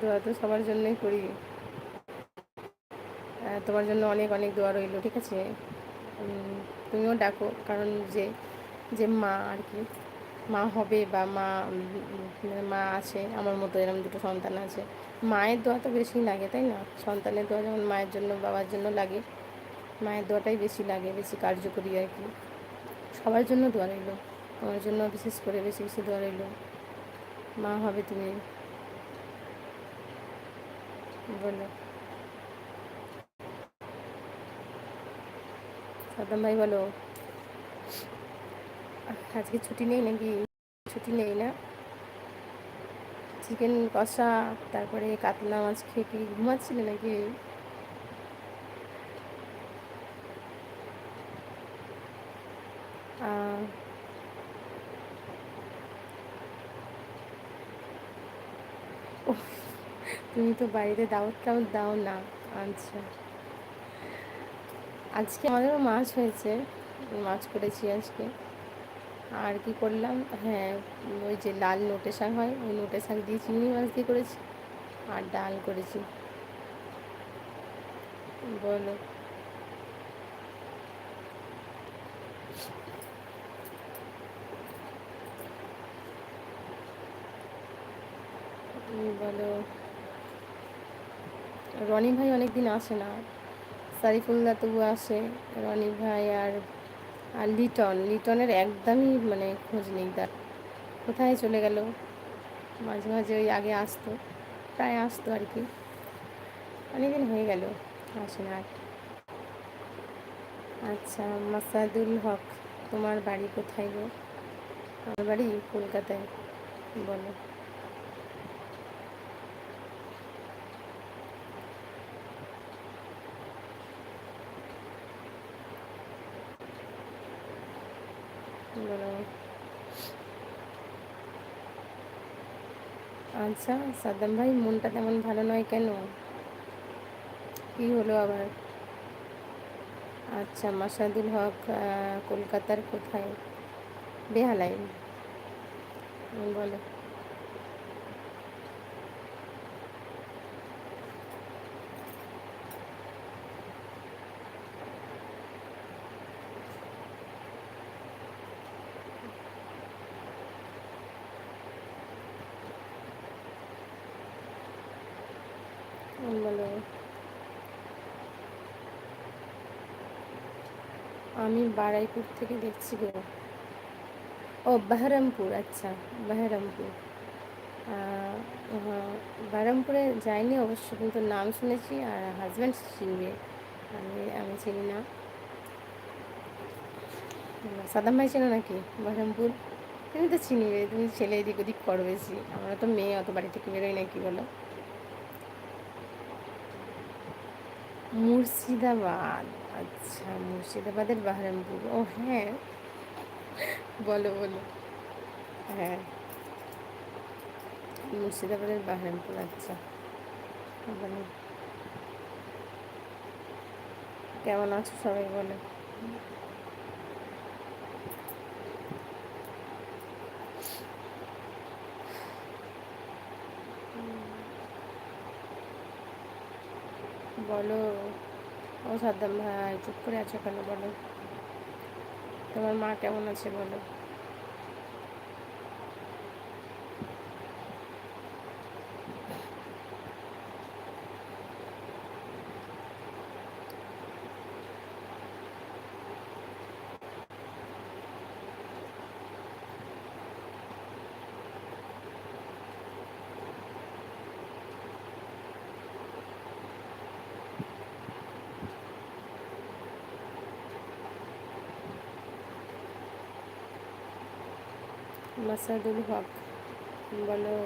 দোয়া তো সবার জন্যই করি। তোমার জন্য অনেক অনেক দোয়া রইল, ঠিক আছে? তুমিও ডাকো, কারণ যে যে মা আর কি, মা হবে বা মা মা আছে, আমার মতো এরকম দুটো সন্তান আছে। মায়ের দোয়া তো বেশি লাগে, তাই না? সন্তানের দোয়া যেমন মায়ের জন্য, বাবার জন্য লাগে, মায়ের দোয়াটাই বেশি লাগে, বেশি কার্যকরী আর কি। সবার জন্য দোয়া রইল আমার জন্য বিশেষ করে বেশি বেশি দোয়া রইল। মা হবে তুমি। বলো। সাদ্দাম ভাই, বলো। আজকে ছুটি নেই নাকি? ছুটি নেই না? চিকেন কষা, তারপরে কাতলা মাছ খেয়ে কি ঘুমাচ্ছিলে নাকি? তুমি তো বাড়িতে দাওয়াত টাওয়াত দাও না। আচ্ছা। আজকে আমাদেরও মাছ হয়েছে। মাছ করেছি আজকে। আর কি করলাম? হ্যাঁ ওই যে লাল নোটে শাক হয়, ওই নোটে শাক দিয়ে চিংড়ি মাছ দিয়ে করেছি আর ডাল করেছি। বলো। বলো। রনি ভাই অনেকদিন আসে না। সারিফুল্লা তবু আসে, রনি ভাই আর আর লিটন। লিটনের একদমই মানে খোঁজ নেই তার। কোথায় চলে গেল? মাঝে মাঝে ওই আগে আসতো, প্রায় আসতো আর কি। অনেকদিন হয়ে গেল, আসে না আর। আচ্ছা মাসাদুল হক, তোমার বাড়ি কোথায় গো? আমার বাড়ি কলকাতায়, বলো। আচ্ছা সাদ্দাম ভাই, মনটা তেমন ভালো নয় কেন? কি হলো আবার? আচ্ছা মাসাদুল হক কলকাতার কোথায়? বেহালাই বলো বলো আমি বারাইপুর থেকে দেখছি গো। ও, বাহারামপুর আচ্ছা বাহারামপুর। বাহারামপুরে যাইনি অবশ্য, কিন্তু নাম শুনেছি আর হাজব্যান্ড চিনবে। আমি আমি চিনি না। সাদাম ভাই চেনো নাকি বাহারামপুর? তুমি তো চিনিবে, তুমি ছেলে এদিক ওদিক করো বেশি। আমরা তো মেয়ে, অত বাড়ি থেকে বেরোই নাকি বলো? মুর্শিদাবাদ। আচ্ছা মুর্শিদাবাদের বাহরামপুর ও হ্যাঁ। বলো বলো। হ্যাঁ। মুর্শিদাবাদের বাহরামপুর আচ্ছা। বলো। কেমন আছো সবাই বলো। বলো। ও সাদ্দাম ভাই চুপ করে আছো কেন বলো? তোমার মা কেমন আছে বলো? মাসাদুল হক বলো।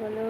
বলো।